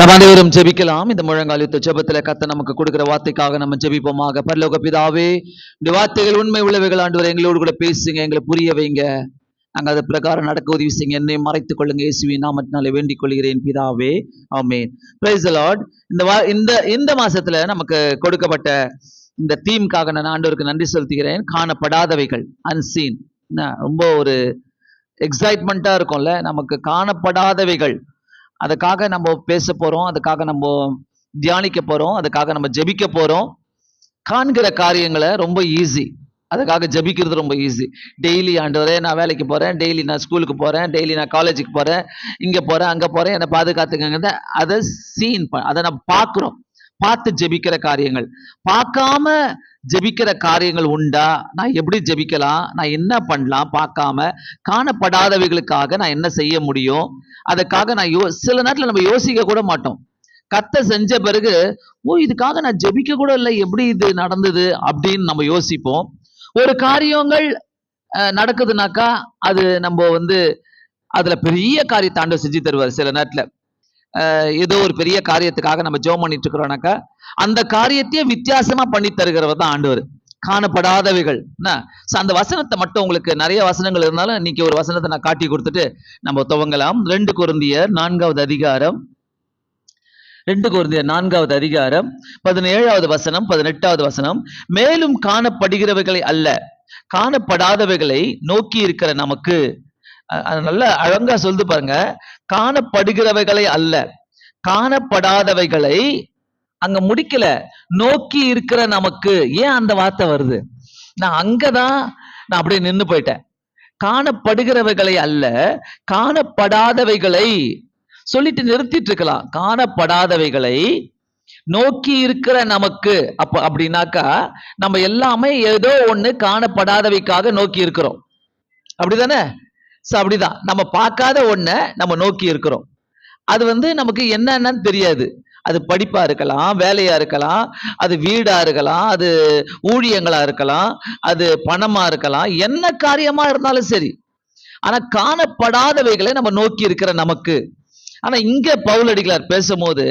நாம் அனைவரும் ஜெபிக்கலாம். இந்த முழங்காலித்த ஜெபத்துல கத்த நமக்கு கொடுக்கிற வார்த்தைக்காக நம்ம ஜெபிப்போமாக. பரலோக பிதாவே இந்த வார்த்தைகள் உண்மை உள்ளவைகள் ஆண்டு எங்களோடு கூட பேசுங்க எங்களை புரிய வைங்க. நாங்க அது பிரகாரம் நடக்க உதவி செய்யுங்க. என்னை மறைத்துக் கொள்ளுங்க. இயேசுவி நாமத்தினாலே வேண்டிக் கொள்கிறேன் பிதாவே. ஆமென். பிரைஸ் லார்ட் இந்த வா இந்த இந்த மாசத்துல நமக்கு கொடுக்கப்பட்ட இந்த தீம்காக நான் ஆண்டவருக்கு நன்றி செலுத்துகிறேன். காணப்படாதவைகள் அன்சீன் ரொம்ப ஒரு எக்ஸைட்மெண்ட்டாக இருக்கும்ல. நமக்கு காணப்படாதவைகள். அதுக்காக நம்ம பேச போகிறோம் அதுக்காக நம்ம தியானிக்க போகிறோம் அதுக்காக நம்ம ஜெபிக்க போகிறோம் காண்கிற காரியங்களை ரொம்ப ஈஸி அதுக்காக ஜெபிக்கிறது ரொம்ப ஈஸி டெய்லி ஆண்டவரே நான் வேலைக்கு போகிறேன் டெய்லி நான் ஸ்கூலுக்கு போகிறேன் டெய்லி நான் காலேஜுக்கு போகிறேன் இங்கே போகிறேன் அங்கே போகிறேன் என்னை பாதுகாத்துக்கங்க அதை சீன் அதை நம்ம பார்க்குறோம். பார்த்து ஜெபிக்கிற காரியங்கள். பார்க்காம ஜெபிக்கிற காரியங்கள் உண்டா? நான் எப்படி ஜெபிக்கலாம்? நான் என்ன பண்ணலாம்? பார்க்காம காணப்படாதவைகளுக்காக நான் என்ன செய்ய முடியும்? அதுக்காக நான் யோ சில நேரத்தில் நம்ம யோசிக்க கூட மாட்டோம். கத்த செஞ்ச பிறகு ஓ இதுக்காக நான் ஜெபிக்க கூட இல்லை. எப்படி இது நடந்தது? அப்படின்னு நம்ம யோசிப்போம். ஒரு காரியங்கள் நடக்குதுனாக்கா அது நம்ம வந்து அதுல பெரிய காரியத்தை ஆண்டவர் செஞ்சு தருவார் சில நேரத்தில். ஏதோ ஒரு பெரிய காரியத்துக்காக நம்ம ஜோம் பண்ணிட்டு இருக்கிறோம்னாக்கா அந்த காரியத்தையே வித்தியாசமா பண்ணி தருகிறவர் தான் ஆண்டவர். காணப்படாதவைகள். என்ன? அந்த வசனத்தை மட்டும் உங்களுக்கு நிறைய வசனங்கள் இருந்தாலும் இன்னைக்கு ஒரு வசனத்தை நான் காட்டி கொடுத்துட்டு நம்ம துவங்கலாம். ரெண்டு குருந்தியர் நான்காவது அதிகாரம். ரெண்டு குருந்தியர் நான்காவது அதிகாரம். பதினேழாவது வசனம் பதினெட்டாவது வசனம். மேலும் காணப்படுகிறவைகளை அல்ல காணப்படாதவைகளை நோக்கி இருக்கிற நமக்கு நல்ல அழகா சொல்லுது பாருங்க. காணப்படுகிறவைகளை அல்ல. காணப்படாதவைகளை அங்க முடிக்கல. நோக்கி இருக்கிற நமக்கு ஏன் அந்த வார்த்தை வருது? நான் அங்கதான் நான் அப்படியே நின்னு போயிட்டேன். காணப்படுகிறவைகளை அல்ல காணப்படாதவைகளை சொல்லிட்டு நிறுத்திட்டு இருக்கலாம். காணப்படாதவைகளை நோக்கி இருக்கிற நமக்கு அப்ப அப்படின்னாக்கா நம்ம எல்லாமே ஏதோ ஒண்ணு காணப்படாதவைக்காக நோக்கி இருக்கிறோம். அப்படிதானே? ஸோ அப்படிதான். நம்ம பார்க்காத ஒன்றை நம்ம நோக்கி இருக்கிறோம். அது வந்து நமக்கு என்னென்னு தெரியாது. அது படிப்பாக இருக்கலாம் வேலையாக இருக்கலாம் அது வீடாக இருக்கலாம் அது ஊழியங்களா இருக்கலாம் அது பணமா இருக்கலாம் என்ன காரியமாக இருந்தாலும் சரி. ஆனால் காணப்படாதவைகளை நம்ம நோக்கி இருக்கிற நமக்கு ஆனா இங்க அடிக்கிறார் பேசும்போது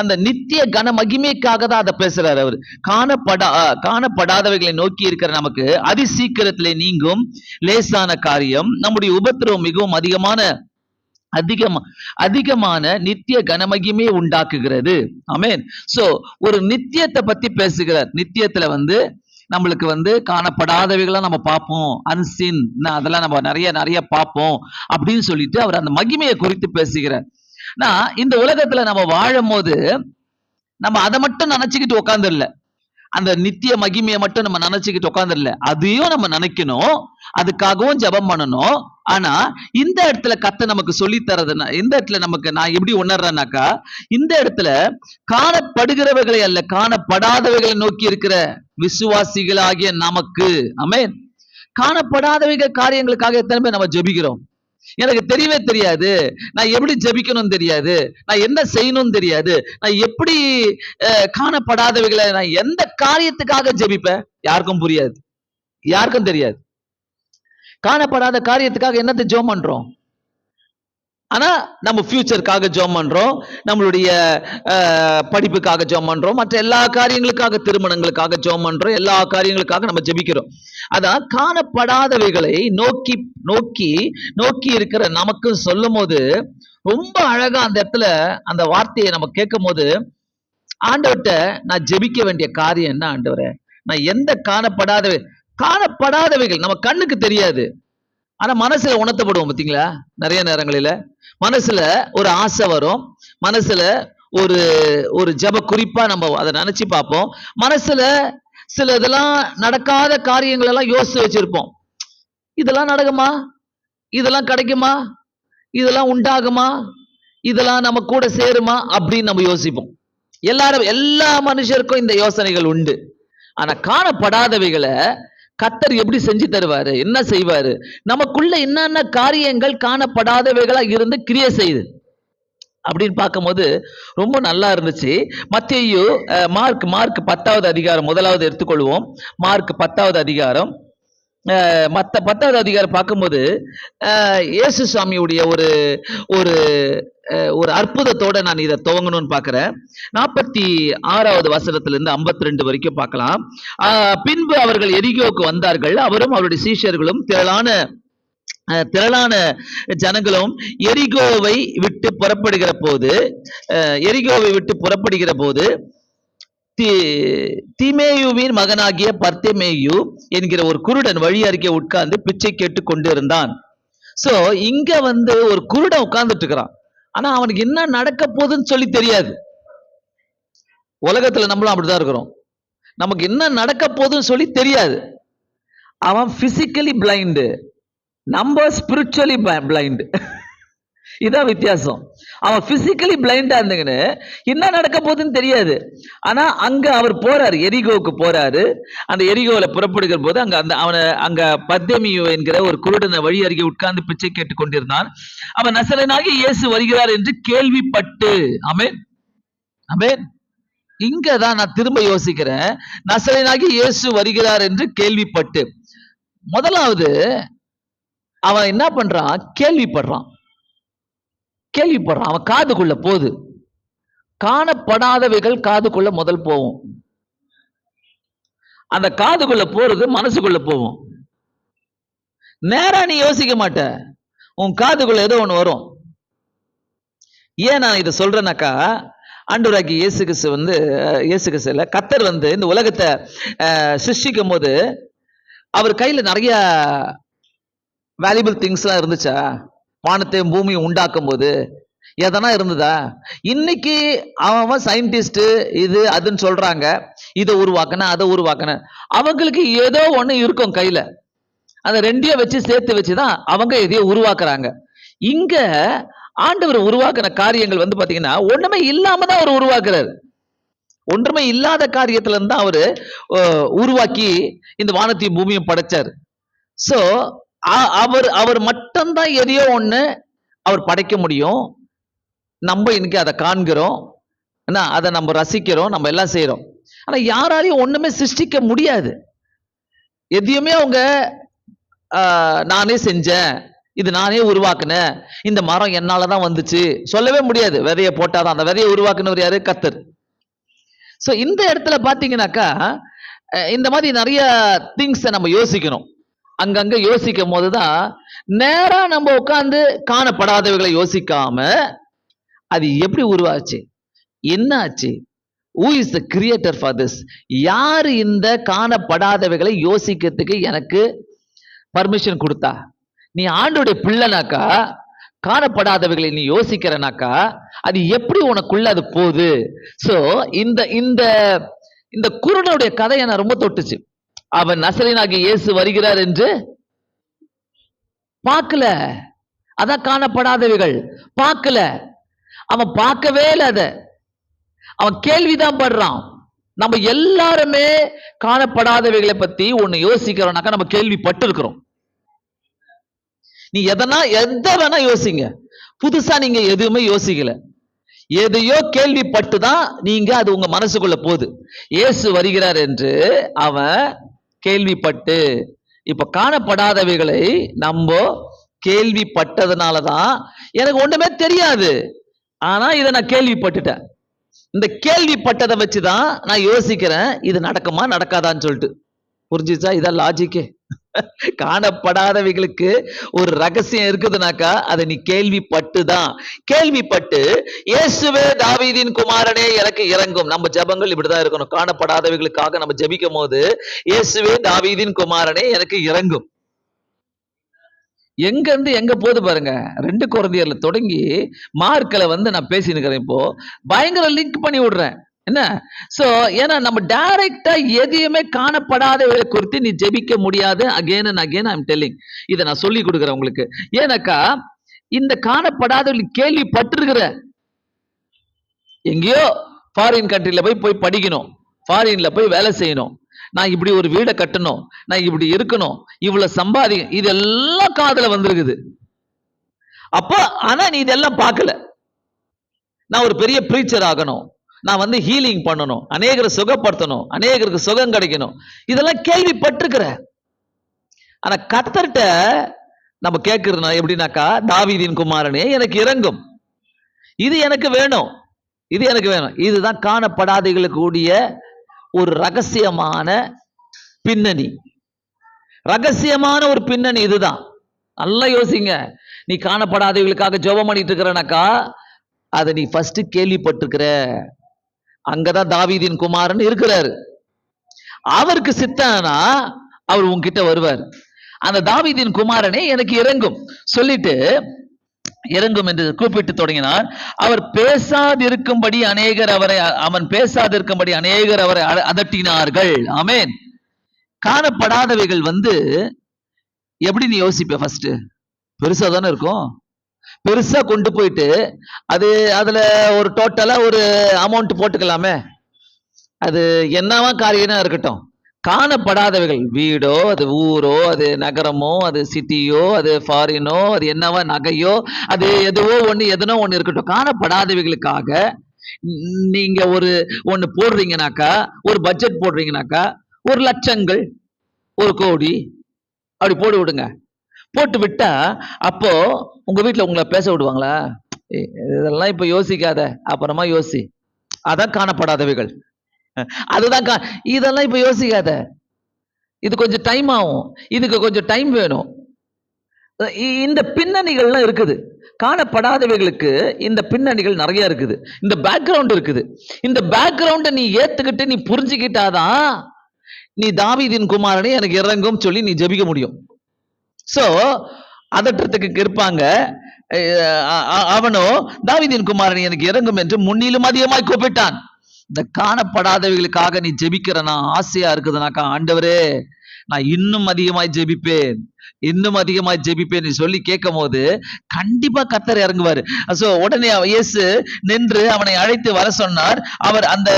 அந்த நித்திய கன மகிமைக்காக தான் அதை பேசுறாரு அவர். காணப்படா காணப்படாதவைகளை நோக்கி இருக்கிற நமக்கு அதி சீக்கிரத்திலே நீங்கும் லேசான காரியம். நம்முடைய உபத்திரவம் மிகவும் அதிகமான அதிகம் அதிகமான நித்திய கனமகிமே உண்டாக்குகிறது. அமேன் சோ ஒரு நித்தியத்தை பத்தி பேசுகிறார். நித்தியத்துல வந்து நம்மளுக்கு வந்து காணப்படாதவைகளாம் நம்ம பார்ப்போம். அன்சின் அதெல்லாம் நம்ம நிறைய நிறைய பார்ப்போம் அப்படின்னு சொல்லிட்டு அவர் அந்த மகிமையை குறித்து பேசுகிறார். நான் இந்த உலகத்துல நம்ம வாழும் போது நம்ம அதை மட்டும் நினைச்சுக்கிட்டு உட்காந்துடல அந்த நித்திய மகிமையை மட்டும் நம்ம நினைச்சுக்கிட்டு உட்காந்துடல அதையும் நம்ம நினைக்கணும். அதுக்காகவும் ஜெபம் பண்ணணும். ஆனா இந்த இடத்துல கத்த நமக்கு சொல்லி தரதுன்னா இந்த இடத்துல நமக்கு நான் எப்படி உணர்றேன்னாக்கா இந்த இடத்துல காணப்படுகிறவைகளை அல்ல காணப்படாதவைகளை நோக்கி இருக்கிற விசுவாசிகளாகிய நமக்கு. அமேன் காணப்படாதவைகள் காரியங்களுக்காக எத்தனை பேர் நம்ம ஜெபிக்கிறோம்? எனக்கு தெரியவே தெரியாது. நான் எப்படி ஜெபிக்கணும்னு தெரியாது. நான் என்ன செய்யணும்னு தெரியாது. நான் எப்படி அஹ், காணப்படாதவைகளை நான் எந்த காரியத்துக்காக ஜெபிப்பேன்? யாருக்கும் புரியாது. யாருக்கும் தெரியாது. காணப்படாத காரியத்துக்காக என்னத்தை ஜோம் பண்றோம்? ஆனா நம்ம ஃப்யூச்சருக்காக ஜோம் பண்றோம் நம்மளுடைய படிப்புக்காக ஜோம் பண்ணுறோம் மற்ற எல்லா காரியங்களுக்காக திருமணங்களுக்காக ஜோம் பண்ணுறோம் எல்லா காரியங்களுக்காக நம்ம ஜெபிக்கிறோம். அதான் காணப்படாதவைகளை நோக்கி நோக்கி நோக்கி இருக்கிற நமக்கு சொல்லும் போது ரொம்ப அழகா அந்த இடத்துல அந்த வார்த்தையை நம்ம கேட்கும் போது ஆண்டவர்கிட்ட நான் ஜெபிக்க வேண்டிய காரியம் என்ன ஆண்டவரே? நான் எந்த காணப்படாதவை காணப்படாதவைகள் நம்ம கண்ணுக்கு தெரியாது. ஆனா மனசுல உணர்த்தப்படுவோம் பார்த்தீங்களா நிறைய நேரங்களில. மனசுல ஒரு ஆசை வரும். மனசுல ஒரு ஒரு ஜெப குறிப்பா நம்ம அதை நினைச்சு பார்ப்போம். மனசுல சில இதெல்லாம் நடக்காத காரியங்கள் எல்லாம் யோசிச்சு வச்சிருப்போம். இதெல்லாம் நடக்குமா? இதெல்லாம் கிடைக்குமா? இதெல்லாம் உண்டாகுமா? இதெல்லாம் நம்ம கூட சேருமா? அப்படின்னு நம்ம யோசிப்போம். எல்லாரும் எல்லா மனுஷருக்கும் இந்த யோசனைகள் உண்டு. ஆனா காணப்படாதவைகளை கத்தர் எப்படி செஞ்சு தருவார்? என்ன செய்வார்? நமக்குள்ள என்னென்ன காரியங்கள் காணப்படாதவைகளாக இருந்து கிரியை செய்யுது அப்படின்னு பார்க்கும்போது ரொம்ப நல்லா இருந்துச்சு. மத்தியோ மார்க் மார்க் பத்தாவது அதிகாரம் முதலாவது எடுத்துக்கொள்வோம். மார்க் பத்தாவது அதிகாரம். மற்ற மத்த பத்தாவது அதிகாரம் பார்க்கும்போது இயேசு சாமியுடைய ஒரு ஒரு அஹ், ஒரு அற்புதத்தோட நான் இதை துவங்கணும்னு பார்க்குறேன். நாற்பத்தி ஆறாவது வசனத்திலிருந்து ஐம்பத்தி ரெண்டு வரைக்கும் பார்க்கலாம். பின்பு அவர்கள் எரிகோவுக்கு வந்தார்கள். அவரும் அவருடைய சீஷர்களும் திரளான அஹ், திரளான ஜனங்களும் எரிகோவை விட்டு புறப்படுகிற போது எரிகோவை விட்டு புறப்படுகிற போது திமேயுவின் மகனாகிய பர்த்தமேயு என்கிற ஒரு குருடன் வழி அருகே உட்கார்ந்து பிச்சை கேட்டு கொண்டிருந்தான். சோ இங்க வந்து ஒரு குருடன் உட்கார்ந்துட்டு இருக்கிறான். ஆனா அவனுக்கு என்ன நடக்க போகுதுன்னு சொல்லி தெரியாது. உலகத்துல நம்மளும் அப்படிதான் இருக்கிறோம். நமக்கு என்ன நடக்க போகுதுன்னு சொல்லி தெரியாது. அவன் பிசிக்கலி பிளைண்டு நம்ம ஸ்பிரிச்சுவலி பிளைண்டு இதான் வித்தியாசம். அவன் பிசிக்கலி பிளைண்டா இருந்துங்கன்னு என்ன நடக்க போகுதுன்னு தெரியாது. ஆனா அங்க அவர் போறாரு எரிகோவுக்கு போறாரு. அந்த எரிகோவில புறப்படுகிற போது அங்க அந்த அவனை அங்க பத்தமியு என்கிற ஒரு குருடனை வழி அருகே உட்கார்ந்து பிச்சை கேட்டுக் கொண்டிருந்தான். அவன் நசரனாகி இயேசு வருகிறார் என்று கேள்விப்பட்டு. அமேன் அமேன் இங்க தான் நான் திரும்ப யோசிக்கிறேன். நசலனாகி இயேசு வருகிறார் என்று கேள்விப்பட்டு. முதலாவது அவன் என்ன பண்றான்? கேள்விப்படுறான். கேள்விப்படுறான். அவன் காதுக்குள்ள போகுது. காணப்படாதவைகள் காதுக்குள்ள முதல் போவோம் அந்த காதுக்குள்ள போறது மனசுக்குள்ள போகும். நேரா நீ யோசிக்க மாட்ட. உன் காதுக்குள்ள ஏதோ ஒண்ணு வரும். ஏன் நான் இதை சொல்றேனாக்கா ஆண்டவராகி இயேசு கிறிஸ்து வந்து இயேசு கிறிஸ்து இல்ல கத்தர் வந்து இந்த உலகத்தை அஹ், சிருஷ்டிக்கும் போது அவர் கையில நிறைய வேல்யூபிள் திங்ஸ்லாம் இருந்துச்சா? வானத்தையும் பூமியும் உண்டாக்கும் போது எதனா இருந்ததா? இன்னைக்கு அவன் சயின்டிஸ்ட் இது அதுன்னு சொல்றாங்க. இதை உருவாக்கின அதை உருவாக்கின. அவங்களுக்கு ஏதோ ஒன்று இருக்கும் கையில. அந்த ரெண்டையும் வச்சு சேர்த்து வச்சுதான் அவங்க இதையே உருவாக்குறாங்க. இங்க ஆண்டவர் உருவாக்குன காரியங்கள் வந்து பாத்தீங்கன்னா ஒண்ணுமே இல்லாம தான் அவர் உருவாக்குறாரு. ஒன்றுமே இல்லாத காரியத்துல இருந்து தான் அவரு உருவாக்கி இந்த வானத்தையும் பூமியும் படைச்சார். சோ அவர் அவர் மட்டும்தான் எதையோ ஒன்று அவர் படைக்க முடியும். நம்ம இன்னைக்கு அதை காண்கிறோம். என்ன அதை நம்ம ரசிக்கிறோம் நம்ம எல்லாம் செய்கிறோம் ஆனால் யாராலையும் ஒன்றுமே சிருஷ்டிக்க முடியாது. எதையுமே அவங்க நானே செஞ்சேன் இது நானே உருவாக்குனேன் இந்த மரம் என்னால தான் வந்துச்சு சொல்லவே முடியாது. விதையை போட்டால் தான் அந்த விதையை உருவாக்குனவர் யாரு? கத்தர் ஸோ இந்த இடத்துல பார்த்தீங்கன்னாக்கா இந்த மாதிரி நிறைய திங்ஸை நம்ம யோசிக்கணும். அங்கங்க யோசிக்கும் போதுதான் நேரா நம்ம உட்காந்து காணப்படாதவைகளை யோசிக்காம அது எப்படி உருவாச்சு? என்ன ஆச்சு who is the creator for this யார் இந்த காணப்படாதவைகளை யோசிக்கிறதுக்கு எனக்கு பர்மிஷன் கொடுத்தா? நீ ஆண்டுடைய பிள்ளைனாக்கா காணப்படாதவைகளை நீ யோசிக்கிறனாக்கா அது எப்படி உனக்குள்ள அது போகுது? ஸோ இந்த இந்த இந்த குருடனுடைய கதை என்ன ரொம்ப தொட்டுச்சு. அவன் நசலினாகி இயேசு வருகிறார் என்று பார்க்கல. அதான் காணப்படாதவைகள். பார்க்கல. அவன் பார்க்கவே இல்லை அத. அவன் கேள்விதான் படுறான். நம்ம எல்லாருமே காணப்படாதவைகளை பத்தி ஒண்ணு யோசிக்கிறோம்னாக்கா நம்ம கேள்விப்பட்டிருக்கிறோம். நீ எதனா எதை வேணா யோசிங்க. புதுசா நீங்க எதுவுமே யோசிக்கல. எதையோ கேள்விப்பட்டு தான் நீங்க அது உங்க மனசுக்குள்ள போகுது. இயேசு வருகிறார் என்று அவன் கேள்விப்பட்டு இப்ப காணப்படாதவைகளை நம்ம கேள்விப்பட்டதுனால தான் எனக்கு ஒண்ணுமே தெரியாது. ஆனா இதை நான் கேள்விப்பட்டுட்டேன். இந்த கேள்விப்பட்டதை வச்சுதான் நான் யோசிக்கிறேன் இது நடக்குமா நடக்காதான்னு சொல்லிட்டு. புரிஞ்சிச்சா? இதான் லாஜிக்கே காணப்படாதவைகளுக்கு ஒரு ரகசியம் இருக்குதுனாக்கா அதை நீ கேள்விப்பட்டு தான் கேள்விப்பட்டு இயேசுவே தாவீதின் குமாரனே எனக்கு இறங்கும். நம்ம ஜெபங்கள் இப்படிதான் இருக்கணும். காணப்படாதவைகளுக்காக நம்ம ஜபிக்கும் போது இயேசுவே தாவீதின் குமாரனே எனக்கு இறங்கும். எங்க இருந்து எங்க போகுது பாருங்க. ரெண்டு குழந்தையர்ல தொடங்கி மார்க்கல வந்து நான் பேசினுக்கிறேன் இப்போ. பயங்கர லிங்க் பண்ணி விடுறேன். என்ன? சோ ஏன்னா நம்ம டைரக்டா எதையுமே காணப்படாதவர்களை குறித்து நீ ஜெபிக்க முடியாது. Again and again I'm telling இதை நான் சொல்லி கொடுக்குறேன் உங்களுக்கு. ஏன்னாக்கா இந்த காணப்படாதவர்கள் கேள்விப்பட்டிருக்கிற எங்கேயோ ஃபாரின் கண்ட்ரில போய் போய் படிக்கணும். ஃபாரின்ல போய் வேலை செய்யணும். நான் இப்படி ஒரு வீடை கட்டணும். நான் இப்படி இருக்கணும். இவ்வளவு சம்பாதி இதெல்லாம் காதுல வந்திருக்குது. அப்போ ஆனா நீ இதெல்லாம் பார்க்கல. நான் ஒரு பெரிய ப்ரீச்சர் ஆகணும். நான் வந்து ஹீலிங் பண்ணணும் அநேகரை சுகப்படுத்தணும் அநேகருக்கு சுகம் கிடைக்கணும். இதெல்லாம் கேள்விப்பட்டிருக்கிற ஆனா கத்தர்கிட்ட நம்ம கேட்கறதுனா எப்படின்னாக்கா தாவீதின் குமாரனே எனக்கு இறங்கும். இது எனக்கு வேணும். இது எனக்கு வேணும். இதுதான் காணப்படாதைகளுக்கு கூடிய ஒரு ரகசியமான பின்னணி. ரகசியமான ஒரு பின்னணி இதுதான். நல்லா யோசிங்க. நீ காணப்படாதவர்களுக்காக ஜெபம் பண்ணிட்டு இருக்கிறனாக்கா அதை நீ ஃபர்ஸ்ட் கேள்விப்பட்டிருக்கிற. அங்கதான் தாவீதின் குமாரன் இருக்கிறாரு. அவருக்கு சித்தனா அவர் உன்கிட்ட வருவார். அந்த தாவீதின் குமாரனே எனக்கு இறங்கும். சொல்லிட்டு இறங்கும் என்று கூப்பிட்டு தொடங்கினார். அவர் பேசாதிருக்கும்படி அநேகர் அவரை அவன் பேசாதிருக்கும்படி அநேகர் அவரை அதட்டினார்கள். ஆமேன். காணப்படாதவைகள் வந்து எப்படி நீ யோசிப்ப ஃபர்ஸ்ட் பெருசா தானே இருக்கும்? பெருசா கொண்டு போயிட்டு அது அதுல ஒரு டோட்டலா ஒரு அமௌண்ட் போட்டுக்கலாமே. அது என்னவா காரியமா இருக்கட்டும். காணப்படாதவைகள் வீடோ அது ஊரோ அது நகரமோ அது சிட்டியோ அது ஃபாரினோ அது என்னவா நகையோ அது எதுவோ ஒன்று எதனோ ஒன்று இருக்கட்டும். காணப்படாதவைகளுக்காக நீங்கள் நீங்க ஒரு ஒன்று போடுறீங்கனாக்கா ஒரு பட்ஜெட் போடுறீங்கனாக்கா ஒரு லட்சங்கள் ஒரு கோடி அப்படி போட்டு விடுங்க போட்டு விட்டா அப்போ உங்க வீட்டில் உங்களை பேச விடுவாங்களா? இதெல்லாம் இப்ப யோசிக்காத அப்புறமா யோசி. அதான் காணப்படாதவைகள். அதுதான் கா- இதெல்லாம் இப்ப யோசிக்காத. இது கொஞ்சம் டைம் ஆகும். இதுக்கு கொஞ்சம் டைம் வேணும். இ- இந்த பின்னணிகள்லாம் இருக்குது. காணப்படாதவைகளுக்கு இந்த பின்னணிகள் நிறைய இருக்குது. இந்த பேக்ரவுண்ட் இருக்குது. இந்த பேக்ரவுண்டை நீ ஏத்துக்கிட்டு நீ புரிஞ்சுக்கிட்டாதான் நீ தாவிதின் குமாரனை எனக்கு இறங்கும் சொல்லி நீ ஜெபிக்க முடியும். சோ அதற்றத்துக்கு இருப்பாங்க அவனோ தாவிதின் குமாரன் எனக்கு இறங்கும் என்று முன்னிலும் அதிகமாய் கூப்பிட்டான். இந்த காணப்படாதவைகளுக்காக நீ ஜெபிக்கிறனா? ஆசையா இருக்குதுனாக்கா ஆண்டவரே நான் இன்னும் அதிகமாய் ஜெபிப்பேன். இன்னும் அதிகமா ஜெபிப்பேன் சொல்லி கேட்கும் போது கண்டிப்பா கத்தர் இறங்குவாரு. சோ உடனே இயேசு நின்று அவனை அழைத்து வர சொன்னார். அவர் அந்த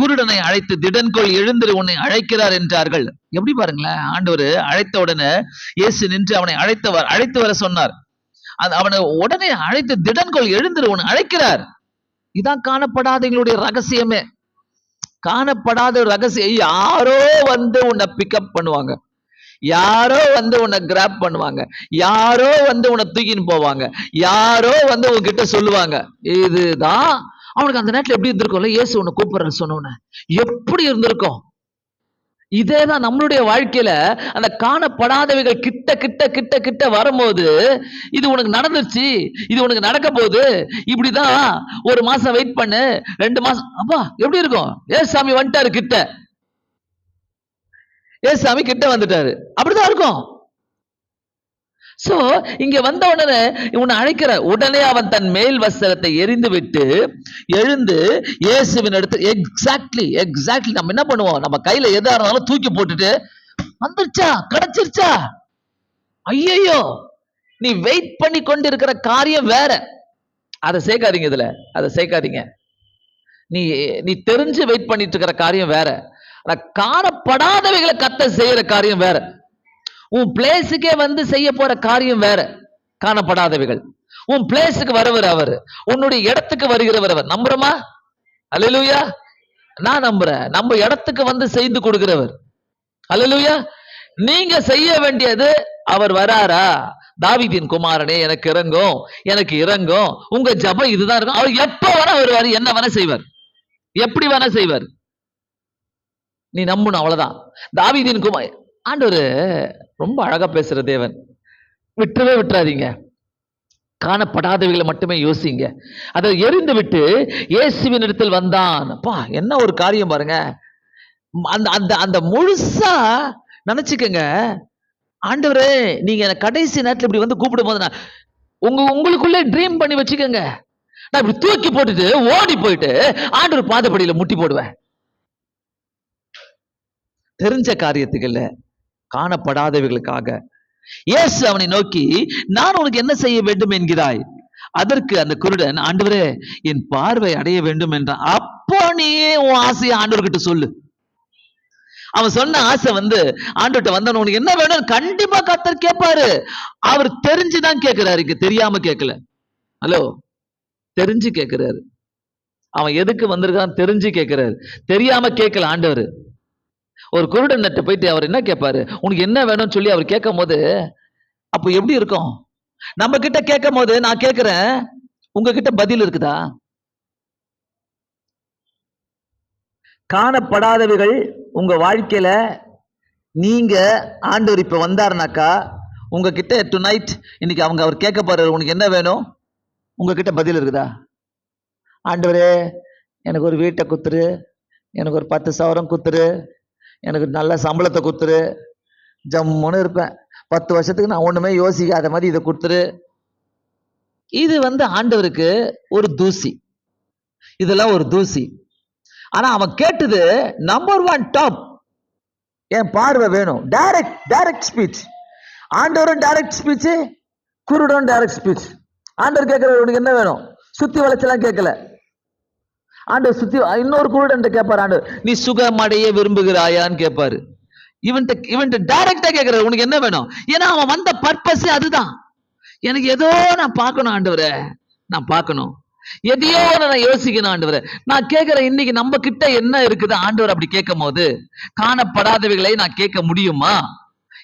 குருடனை அழைத்து திடன்கோள் எழுந்திரு உன்னை அழைக்கிறார் என்றார்கள். எப்படி பாருங்களேன் ஆண்டவர் அழைத்த உடனே இயேசு நின்று அவனை அழைத்து அழைத்து வர சொன்னார். அது அவனை உடனே அழைத்து திடன்கோள் எழுந்திரு உன்னை அழைக்கிறார். இதான் காணப்படாதவங்களுடைய ரகசியமே. காணப்படாத ஒரு ரகசியம். யாரோ வந்து உன்னை பிக்கப் பண்ணுவாங்க. யாரோ வந்து உன்னை கிராப் பண்ணுவாங்க. யாரோ வந்து உன்னை தூக்கின்னு போவாங்க. யாரோ வந்து உன்கிட்ட சொல்லுவாங்க. இதுதான் அவனுக்கு அந்த நேரத்தில் எப்படி இருந்திருக்கும்ல? இயேசு உன்னை கூப்பிடுறேன்னு சொன்னோன்னு எப்படி இருந்திருக்கும்? இதே தான் நம்மளுடைய வாழ்க்கையில அந்த காணப்படாதவைகள் கிட்ட கிட்ட கிட்ட கிட்ட வரும்போது இது உனக்கு நடந்துருச்சு இது உனக்கு நடக்க போகுது இப்படிதான் ஒரு மாசம் வெயிட் பண்ணு ரெண்டு மாசம் அப்பா எப்படி இருக்கும்? ஏ சாமி வந்துட்டாரு கிட்ட. ஏசாமி கிட்ட வந்துட்டாரு. அப்படிதான் இருக்கும். சோ இங்க வந்த உடனே இவனை அழைக்கிற உடனே அவன் தன் மேல் வஸ்திரத்தை எரிந்து விட்டு எழுந்து இயேசுவின் எடுத்து எக்ஸாக்ட்லி எக்ஸாக்ட்லி நம்ம என்ன பண்ணுவோம்? நம்ம கையில எதா இருந்தாலும் தூக்கி போட்டுட்டு வந்துருச்சா? கிடைச்சிருச்சா? ஐயையோ! நீ வெயிட் பண்ணி கொண்டு இருக்கிற காரியம் வேற. அதை சேர்க்காதீங்க இதுல. அதை சேர்க்காதீங்க. நீ நீ தெரிஞ்சு வெயிட் பண்ணிட்டு இருக்கிற காரியம் வேற. ஆனா காணப்படாதவைகளை கத்த செய்யற காரியம் வேற. உன் பிளேஸுக்கே வந்து செய்ய போற காரியம் வேற. காணப்படாதவைகள். உன் பிளேஸுக்கு வருவர் அவர். உன்னுடைய இடத்துக்கு வருகிறவர் அவர். நம்புறோமா? அலலுயா நான் நம்புறேன். நம்ம இடத்துக்கு வந்து செய்து கொடுக்கிறவர். அலலுயா நீங்க செய்ய வேண்டியது அவர் வராரா? தாவிதின் குமாரனே எனக்கு இறங்கும். எனக்கு இறங்கும். உங்க ஜபம் இதுதான் இருக்கும். அவர் எப்ப வேணா வருவாரு. என்ன வேணா செய்வார். எப்படி வேணா செய்வார். நீ நம்பணும் அவ்வளவுதான். தாவீதின் குமார் ஆண்டவர் ரொம்ப அழகா பேசுற தேவன். விட்டுறவே விட்டுறாதீங்க. காணப்படாதவைகளை மட்டுமே யோசிங்க. அதை எரிந்து விட்டு இயேசுவின் இடத்தில் வந்தான். அப்பா என்ன ஒரு காரியம் பாருங்க. அந்த அந்த அந்த முழுசா நினைச்சுக்கங்க. ஆண்டவரே நீங்க கடைசி நேரத்தில் இப்படி வந்து கூப்பிடும் போது நான் உங்க உங்களுக்குள்ளே ட்ரீம் பண்ணி வச்சுக்கோங்க. நான் இப்படி தூக்கி போட்டுட்டு ஓடி போயிட்டு ஆண்டவர் பாதப்படியில் முட்டி போடுவேன். தெரிஞ்ச காரியத்துக்கு இல்ல காணப்படாதவைகளுக்காக இயேசு அவனை நோக்கி நான் உனக்கு என்ன செய்ய வேண்டும் என்கிறாய்? அதற்கு அந்த குருடன் ஆண்டவரே என் பார்வை அடைய வேண்டும் என்றான். அப்போ நீயே உன் ஆசையை ஆண்டவர்கிட்ட சொல்லு. அவன் சொன்ன ஆசை வந்து ஆண்டவர்கிட்ட வந்தவன் உனக்கு என்ன வேணும் கண்டிப்பா கத்தர் கேட்பாரு. அவர் தெரிஞ்சுதான் கேட்கிறாரு. இங்க தெரியாம கேட்கல. ஹலோ தெரிஞ்சு கேட்கிறாரு. அவன் எதுக்கு வந்திருக்கான் தெரிஞ்சு கேட்கிறாரு. தெரியாம கேட்கல ஆண்டவர். ஒரு குருடன்கிட்ட போயிட்டு அவர் என்ன கேட்பாரு உனக்கு என்ன வேணும்னு சொல்லி அவர் கேட்கும் போது அப்போ எப்படி இருக்கும்? நம்ம கிட்ட கேட்கும் போது நான் கேட்கிறேன் உங்ககிட்ட பதில் இருக்குதா? காணப்படாதவைகள் உங்க வாழ்க்கையில நீங்க ஆண்டவர் இப்ப வந்தாருனாக்கா உங்ககிட்ட டு நைட் இன்னைக்கு அவங்க அவர் கேட்க போறாரு உனக்கு என்ன வேணும்? உங்ககிட்ட பதில் இருக்குதா? ஆண்டவரே எனக்கு ஒரு வீட்டை குத்துரு எனக்கு ஒரு பத்து சவரம் குத்துரு எனக்கு நல்ல சம்பளத்தை கொடுத்துரு ஜம்முன்னு இருப்பேன். பத்து வருஷத்துக்கு நான் ஒன்றுமே யோசிக்காத மாதிரி இதை கொடுத்துரு. இது வந்து ஆண்டவருக்கு ஒரு தூசி. இதெல்லாம் ஒரு தூசி. ஆனால் அவன் கேட்டது நம்பர் ஒன் டாப் என் பார்வை வேணும். டைரக்ட் டைரக்ட் ஸ்பீச் ஆண்டவரும் டைரக்ட் ஸ்பீச் குருடன் டைரக்ட் ஸ்பீச் ஆண்டவர் கேட்கிற உனக்கு என்ன வேணும்? சுத்தி வளைச்செல்லாம் கேட்கல. ஆண்டவர் சுத்தி இன்னொரு குருடன் கேட்பார் ஆண்டவர் நீ சுகமடைய விரும்புகிறாயான்னு கேட்பாரு இவன்ட்ட இவன்ட்ட டைரக்டா கேட்கிறாரு உனக்கு என்ன வேணும்? ஏன்னா அவன் வந்த பர்பஸே அதுதான். எனக்கு ஏதோ நான் பார்க்கணும் ஆண்டவரே. நான் பார்க்கணும். எதையோ நான் யோசிக்கணும் ஆண்டவரே. நான் கேட்கிறேன் இன்னைக்கு நம்ம கிட்ட என்ன இருக்குது? ஆண்டவர் அப்படி கேட்கும் போது காணப்படாதவைகளை நான் கேட்க முடியுமா?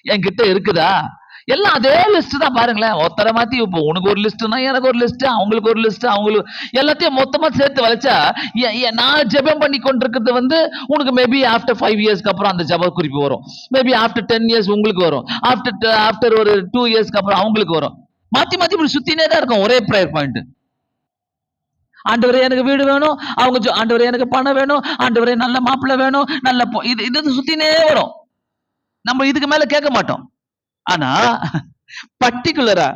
என்கிட்ட இருக்குதா? எல்லாம் அதே லிஸ்ட் தான் பாருங்களேன். ஒருத்தரை மாத்தி இப்போ உனக்கு ஒரு லிஸ்ட்னா எனக்கு ஒரு லிஸ்ட் அவங்களுக்கு ஒரு லிஸ்ட் அவங்களுக்கு எல்லாத்தையும் மொத்தமா சேர்த்து வளைச்சா நான் ஜெபம் பண்ணி கொண்டிருக்கிறது வந்து உனக்கு மேபி ஆஃப்டர் ஃபைவ் இயர்ஸ்க்கு அப்புறம் அந்த ஜெப குறிப்பு வரும். மேபி ஆஃப்டர் டென் இயர்ஸ் உங்களுக்கு வரும். ஆஃப்டர் ஆஃப்டர் ஒரு டூ இயர்ஸ்க்கு அப்புறம் அவங்களுக்கு வரும். மாத்தி மாத்தி இப்படி சுத்தினே தான் இருக்கும். ஒரே ப்ரேயர் பாயிண்ட் ஆண்டவரே எனக்கு வீடு வேணும். அவங்க ஆண்டவரே எனக்கு பணம் வேணும். ஆண்டவரே நல்ல மாப்பிள்ளை வேணும். நல்ல இது இது சுத்தினே வரும். நம்ம இதுக்கு மேல கேட்க மாட்டோம். ஆனா பர்டிகுலரா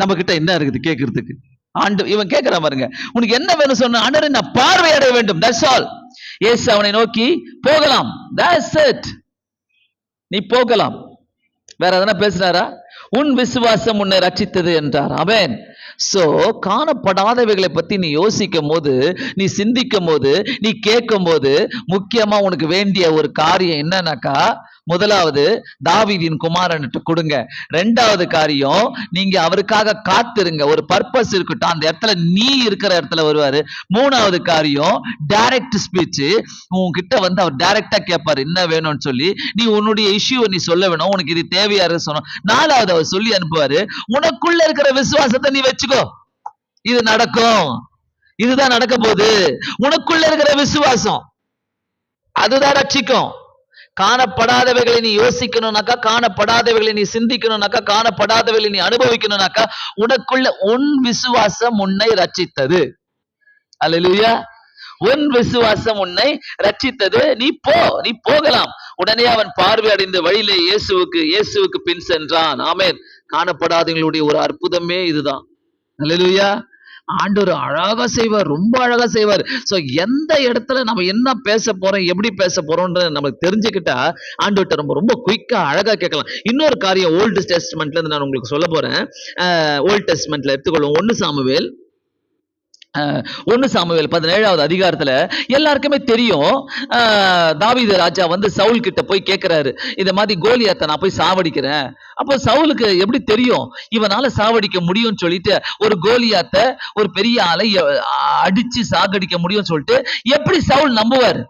நம்ம கிட்ட என்ன இருக்குது கேட்கறதுக்கு ஆண்டு இவன் கேட்கிறான் பாருங்க. உனக்கு என்ன வேணும் சொன்ன ஆண்டரை நான் பார்வையடைய வேண்டும். தட்ஸ் ஆல் எஸ் அவனை நோக்கி போகலாம். தட்ஸ் இட் நீ போகலாம். வேற எதனா பேசினாரா? உன் விசுவாசம் உன்னை ரட்சித்தது என்றார். அவன் சோ காணப்படாதவைகளை பத்தி நீ யோசிக்கும் போது நீ சிந்திக்கும் போது நீ கேட்கும் போது முக்கியமா உனக்கு வேண்டிய ஒரு காரியம் என்னன்னாக்கா முதலாவது தாவிதின் குமாரன்ட்டு கொடுங்க. ரெண்டாவது காரியம் நீங்க அவருக்காக காத்திருங்க. ஒரு பர்பஸ் இருக்கட்டும். அந்த இடத்துல நீ இருக்கிற இடத்துல வருவாரு. மூணாவது காரியம் டைரக்ட் ஸ்பீச் உங்ககிட்ட வந்து அவர் டைரக்டா கேட்பாரு. என்ன வேணும்னு சொல்லி நீ உன்னுடைய இஷ்யூவை நீ சொல்ல வேணும். உனக்கு இது தேவையா சொன்னோம். நாலாவது அவர் சொல்லி அனுப்புவாரு. உனக்குள்ள இருக்கிற விசுவாசத்தை நீ வச்சுக்கோ. இது நடக்கும். இதுதான் நடக்க போகுது. உனக்குள்ள இருக்கிற விசுவாசம். அதுதான் ரட்சிக்கும். காணப்படாதவைகளை நீ யோசிக்கணும்னாக்கா காணப்படாதவைகளை நீ சிந்திக்கணும்னாக்கா காணப்படாதவைகளை நீ அனுபவிக்கணும்னாக்கா உனக்குள்ள உன் விசுவாசம் உன்னை ரச்சித்தது. அல்லா உன் விசுவாசம் உன்னை ரச்சித்தது. நீ போ நீ போகலாம். உடனே அவன் பார்வை அடைந்த வழியிலே இயேசுவுக்கு இயேசுவுக்கு பின் சென்றான். ஆமென். காணப்படாதவங்களுடைய ஒரு அற்புதமே இதுதான். அல்லா ஆண்டவர் அழகா செய்வார் ரொம்ப அழகா செய்வார். சோ எந்த இடத்துல நம்ம என்ன பேச போறோம் எப்படி பேச போகிறோன்றது நமக்கு தெரிஞ்சுக்கிட்டா ஆண்டவர்கிட்ட ரொம்ப ரொம்ப குயிக்கா அழகா கேட்கலாம். இன்னொரு காரியம் ஓல்டு டெஸ்ட்மெண்ட்ல இருந்து நான் உங்களுக்கு சொல்ல போறேன். ஓல்டு டெஸ்ட்மெண்ட்ல எடுத்துக்கொள்வோம். ஒன்று சாமுவேல் ஒன்று சாமுவேல் பதினேழாவது அதிகாரத்தில் எல்லாருக்குமே தெரியும். அஹ், ராஜா வந்து சவுல் கிட்ட போய் கேட்குறாரு இந்த மாதிரி கோலியாத்தை நான் போய் சாவடிக்கிறேன். அப்போ சவுலுக்கு எப்படி தெரியும்? இவனால சாவடிக்க முடியும்னு சொல்லிட்டு ஒரு கோலியாத்தை ஒரு பெரிய ஆளை அடித்து அடிச்சு சாகடிக்க முடியும்னு சொல்லிட்டு எப்படி சவுல் நம்புவார்?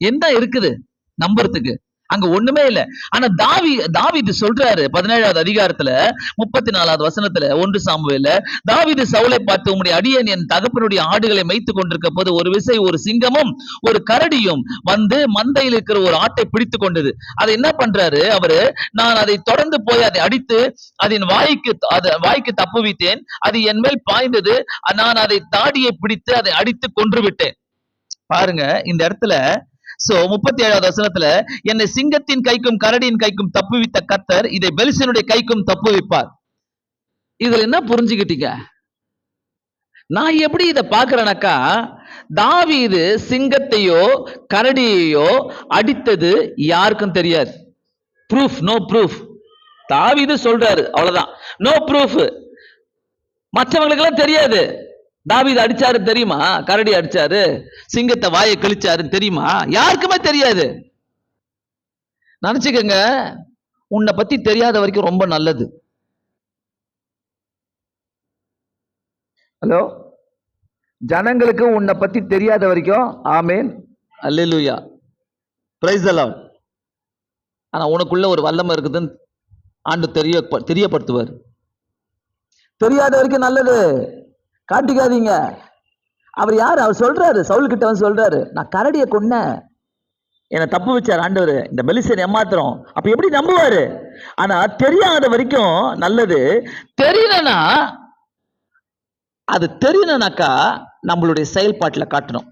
என்ன இருக்குது நம்புறதுக்கு? அங்க ஒண்ணுமே இல்ல. ஆனா தாவி தாவீது சொல்றாரு பதினேழாவது அதிகாரத்துல முப்பத்தி நாலாவது வசனத்துல ஒன்று சாமுவேல தாவீது சவுலை பார்த்து உம்முடைய அடியேன் என் தகப்பனுடைய ஆடுகளை மைத்து கொண்டிருக்க போது ஒரு விசை ஒரு சிங்கமும் ஒரு கரடியும் வந்து மந்தையில் இருக்கிற ஒரு ஆட்டை பிடித்து கொண்டது. அதை என்ன பண்றாரு அவரு? நான் அதை தொடர்ந்து போய் அதை அடித்து அதன் வாய்க்கு அது வாய்க்கு தப்புவித்தேன் அது என் மேல் பாய்ந்தது நான் அதை தாடியை பிடித்து அதை அடித்து கொன்று விட்டேன். பாருங்க இந்த இடத்துல சோ முப்பத்தி ஏழாவது வசனத்துல என்னை சிங்கத்தின் கைக்கும் கரடியின் கைக்கும் தப்புவித்த கத்தர் இதை பெலிசனுடைய கைக்கும் தப்புவிப்பார் இதுல என்ன புரிஞ்சுக்கிட்டீங்க? நான் எப்படி இதை பார்க்கிறேனாக்கா தாவீது சிங்கத்தையோ கரடியையோ அடித்தது யாருக்கும் தெரியாது. ப்ரூஃப் நோ ப்ரூஃப் தாவீது சொல்றாரு அவ்வளவுதான். நோ ப்ரூஃப் மற்றவங்களுக்கெல்லாம் தெரியாது. தாவீது அடிச்சாரு தெரியுமா? கரடி அடிச்சாரு. சிங்கத்தை வாயை கிழிச்சாருன்னு தெரியுமா? யாருக்குமே தெரியாது. நினைச்சுக்கங்க உன்னை பத்தி தெரியாத வரைக்கும் ரொம்ப நல்லது. ஹலோ? ஜனங்களுக்கு உன்னை பத்தி தெரியாத வரைக்கும் ஆமேன். அல்லேலூயா பிரைஸ் அலாம் ஆனா உனக்குள்ள ஒரு வல்லமை இருக்குதுன்னு ஆண்டு தெரிய தெரியப்படுத்துவார். தெரியாத வரைக்கும் நல்லது. காட்டிக்காதீங்க. அவர் யார்? அவர் சொல்றாரு. சவுல் கிட்ட வந்து சொல்றாரு. நான் கரடியை கொன்னேன். என்னை தப்பு வச்சார் ஆண்டவர். இந்த மெலிசன் ஏமாத்திரம் அப்ப எப்படி நம்புவாரு? ஆனா தெரியாத வரைக்கும் நல்லது. தெரியலனா அது தெரியலனாக்கா நம்மளுடைய செயல்பாட்டில் காட்டணும்.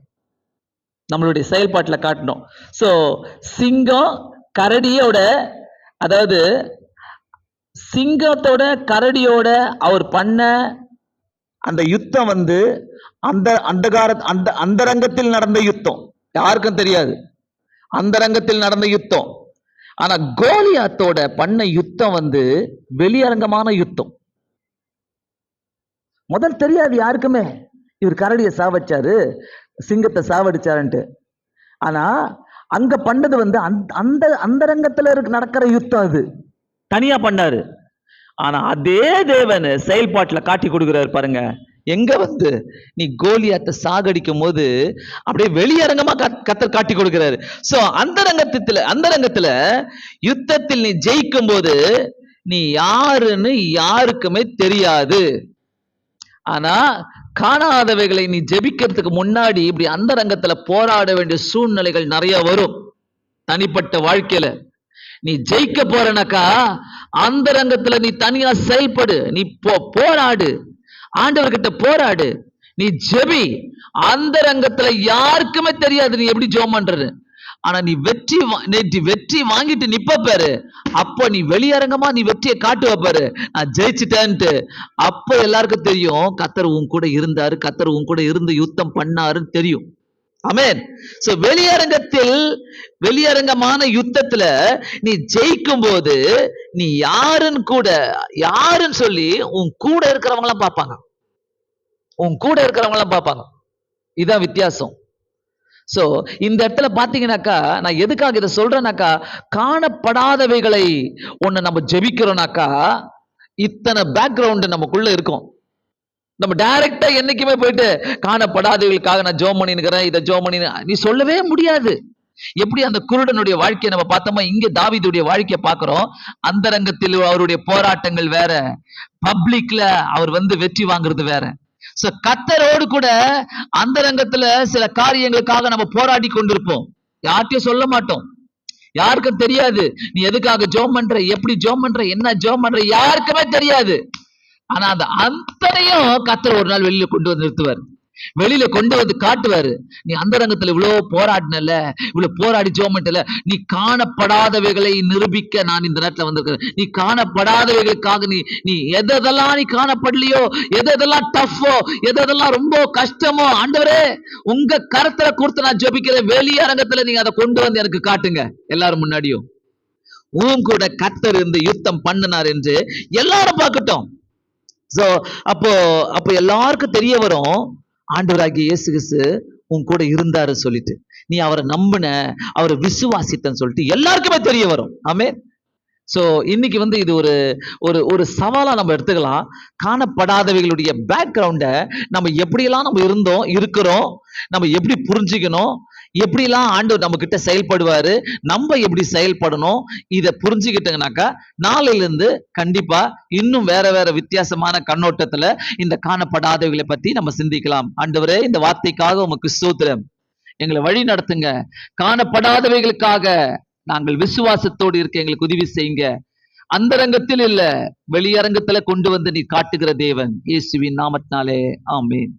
நம்மளுடைய செயல்பாட்டில் காட்டணும். ஸோ சிங்கம் கரடியோட அதாவது சிங்கத்தோட கரடியோட அவர் பண்ண அந்த யுத்தம் வந்து அந்த அந்தகார அந்த அந்தரங்கத்தில் நடந்த யுத்தம். யாருக்கும் தெரியாது. அந்தரங்கத்தில் நடந்த யுத்தம். ஆனா கோலியாத்தோட பண்ண யுத்தம் வந்து வெளியரங்கமான யுத்தம். முதல் தெரியாது யாருக்குமே. இவர் கரடியை சாவடிச்சாரு சிங்கத்தை சாவடிச்சாருன்ட்டு. ஆனா அங்க பண்ணது வந்து அந்த அந்த அந்தரங்கத்துல இருக்கு நடக்கிற யுத்தம் அது. தனியா பண்ணாரு. ஆனா அதே தேவன் செயல்பாட்டில் காட்டி கொடுக்குறாரு பாருங்க. எங்க வந்து நீ கோலியாத்த சாகடிக்கும் போது அப்படியே வெளியரங்கமா கத்- கத்தர் காட்டி கொடுக்கிறாரு. சோ அந்தரங்கத்துல அந்தரங்கத்துல யுத்தத்தில் நீ ஜெயிக்கும் போது நீ யாருன்னு யாருக்குமே தெரியாது. ஆனா காணாதவைகளை நீ ஜெபிக்கிறதுக்கு முன்னாடி இப்படி அந்தரங்கத்துல போராட வேண்டிய சூழ்நிலைகள் நிறைய வரும். தனிப்பட்ட வாழ்க்கையில. நீ ஜெயிக்க போறனாக்கா அந்த ரங்கத்துல நீ தனியா செயல்படு. நீ போ போராடு. ஆண்டவர்கிட்ட போராடு. நீ ஜெபி. அந்த ரங்கத்துல யாருக்குமே தெரியாது நீ எப்படி ஜெபம் பண்றது. ஆனா நீ வெற்றி நேற்று வெற்றி வாங்கிட்டு நிப்ப பாரு. அப்போ நீ வெளியரங்கமா நீ வெற்றியை காட்டுவ பாரு. நான் ஜெயிச்சிட்டேன்ட்டு. அப்ப எல்லாருக்கும் தெரியும் கத்தர் உன் கூட இருந்தாரு கத்தர் உன் கூட இருந்து யுத்தம் பண்ணாருன்னு தெரியும். அமேன் சோ வெளியரங்கத்தில் வெளியரங்கமான யுத்தத்துல நீ ஜெயிக்கும் போது நீ யாருன்னு கூட யாருன்னு சொல்லி உன் கூட இருக்கிறவங்க எல்லாம் பார்ப்பாங்க. உன் கூட இருக்கிறவங்க எல்லாம் பார்ப்பாங்க. இதான் வித்தியாசம். சோ இந்த இடத்துல பாத்தீங்கன்னாக்கா நான் எதுக்காக இதை சொல்றேனாக்கா காணப்படாதவைகளை ஒண்ணு நம்ம ஜெபிக்கிறோம்னாக்கா இத்தனை பேக்ரவுண்ட் நமக்குள்ள இருக்கும். நம்ம டைரக்டா என்னைக்குமே போயிட்டு காணப்படாதவர்களுக்காக நான் ஜோம் பண்ணினுக்கிறேன் இதை ஜோம் பண்ணி நீ சொல்லவே முடியாது. எப்படி அந்த குருடனுடைய வாழ்க்கையை நம்ம பார்த்தோமா இங்க தாவிதுடைய வாழ்க்கையை பார்க்கிறோம். அந்தரங்கத்தில் அவருடைய போராட்டங்கள் வேற. பப்ளிக்ல அவர் வந்து வெற்றி வாங்குறது வேற. சோ கத்தரோடு கூட அந்தரங்கத்துல சில காரியங்களுக்காக நம்ம போராடி கொண்டிருப்போம். யார்கிட்டயும் சொல்ல மாட்டோம். யாருக்கும் தெரியாது. நீ எதுக்காக ஜோம் பண்ற எப்படி ஜோம் பண்ற என்ன ஜோம் பண்ற யாருக்குமே தெரியாது. ஆனா அந்த அத்தனையும் கத்தர் ஒரு நாள் வெளியில கொண்டு வந்து நிறுத்துவார். வெளியில கொண்டு வந்து காட்டுவாரு. நீ அந்த ரங்கத்துல இவ்வளவு போராடினல இவ்வளவு போராடி ஜோமட்டல நீ காணப்படாதவைகளை நிரூபிக்க நான் இந்த நேரத்துல வந்திருக்கிறேன். நீ காணப்படாதவைகளுக்காக நீ நீ எதெல்லாம் நீ காணப்படலையோ எதெல்லாம் டஃப்போ எதெல்லாம் ரொம்ப கஷ்டமோ ஆண்டவரே உங்க கரத்துல கொடுத்து நான் ஜெபிக்கிறேன் வெளியரங்கத்துல நீங்க அதை கொண்டு வந்து எனக்கு காட்டுங்க. எல்லாரும் முன்னாடியும். உன் கூட கத்தர் இருந்து யுத்தம் பண்ணினார் என்று எல்லாரும் பார்க்கட்டும். ஸோ அப்போ அப்போ எல்லாருக்கும் தெரிய வரும் ஆண்டவராகிய இயேசு கிறிஸ்து உன் கூட இருந்தாரு சொல்லிட்டு. நீ அவரை நம்பின அவரை விசுவாசித்தன்னு சொல்லிட்டு எல்லாருக்குமே தெரிய வரும். ஆமே ஸோ இன்னைக்கு வந்து இது ஒரு ஒரு ஒரு சவாலாக நம்ம எடுத்துக்கலாம். காணப்படாதவைகளுடைய பேக்ரவுண்டை நம்ம எப்படியெல்லாம் நம்ம இருந்தோம் இருக்கிறோம் நம்ம எப்படி புரிஞ்சுக்கணும் எப்படிலாம் ஆண்டவர் நம்ம கிட்ட செயல்படுவாரு நம்ம எப்படி செயல்படணும் இதை புரிஞ்சுக்கிட்டங்கனாக்கா நாளையிலேருந்து கண்டிப்பாக கண்டிப்பா இன்னும் வேற வேற வித்தியாசமான கண்ணோட்டத்துல இந்த காணப்படாதவைகளை பத்தி நம்ம சிந்திக்கலாம். ஆண்டவரே இந்த வார்த்தைக்காக உமக்கு சூத்திரம் எங்களை வழி நடத்துங்க. காணப்படாதவைகளுக்காக நாங்கள் விசுவாசத்தோடு இருக்க எங்களுக்கு உதவி செய்யுங்க. அந்தரங்கத்தில் இல்ல வெளியரங்கத்துல கொண்டு வந்து நீ காட்டுகிற தேவன். இயேசுவின் நாமத்தினாலே ஆமேன்.